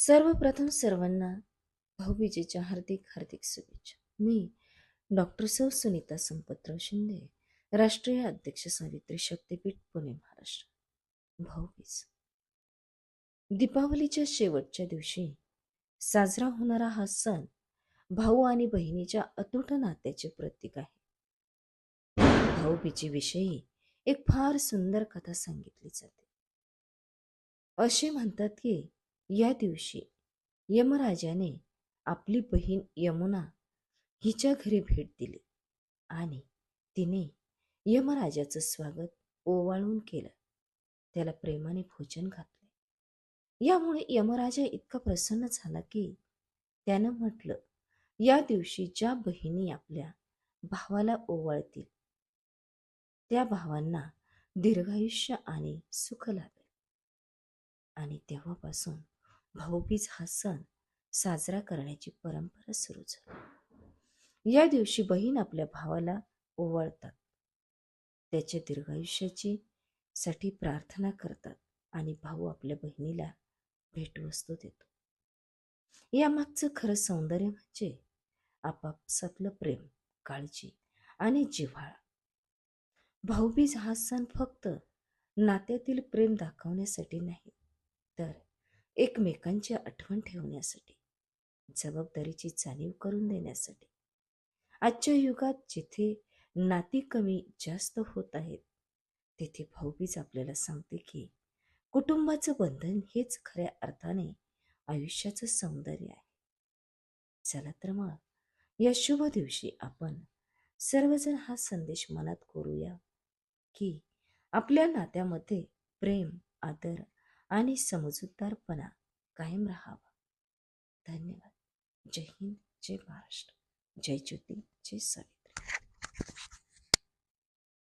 सर्वप्रथम सर्वांना भाऊबीजेच्या हार्दिक हार्दिक शुभेच्छा. मी डॉक्टर सौ सुनीता संपतराव शिंदे राष्ट्रीय अध्यक्ष सावित्री शक्तीपीठ पुणे महाराष्ट्र. भाऊबीज दीपावलीच्या शेवटच्या दिवशी साजरा होणारा हा सण भाऊ आणि बहिणीच्या अतूट नात्याचे प्रतीक आहे. भाऊबीजेविषयी एक फार सुंदर कथा सांगितली जाते. असे म्हणतात की या दिवशी यमराजाने आपली बहीण यमुना हिच्या घरी भेट दिली आणि तिने यमराजाचं स्वागत ओवाळून केलं. त्याला प्रेमाने भोजन घातले. यामुळे यमराजा इतका प्रसन्न झाला की त्यानं म्हटलं या दिवशी ज्या बहिणी आपल्या भावाला ओवाळतील त्या भावांना दीर्घायुष्य आणि सुख लाभेल. आणि तेव्हापासून भाऊबीज हा सण साजरा करण्याची परंपरा सुरू झाली. या दिवशी बहीण आपल्या भावाला ओवाळतात. त्याच्या दीर्घायुष्याची साठी प्रार्थना करतात आणि भाऊ आपल्या बहिणीला भेटवस्तू देतो. यामागचं खरं सौंदर्य म्हणजे आपापसातलं प्रेम काळजी आणि जिव्हाळा. भाऊबीज हा सण फक्त नात्यातील प्रेम दाखवण्यासाठी नाही तर एकमेकांची आठवण ठेवण्यासाठी जबाबदारीची जाणीव करून देण्यासाठी. आजच्या युगात जिथे नाती कमी जास्त होत आहेत तेथे भाऊबीज आपल्याला सांगते की कुटुंबाचं बंधन हेच खऱ्या अर्थाने आयुष्याचं सौंदर्य आहे. चला तर मग या शुभ दिवशी आपण सर्वजण हा संदेश मनात करूया की आपल्या नात्यामध्ये प्रेम आदर आणि समजूतदारपणा कायम राहावा. धन्यवाद. जय हिंद जय महाराष्ट्र. जय ज्योती जय सावित्री.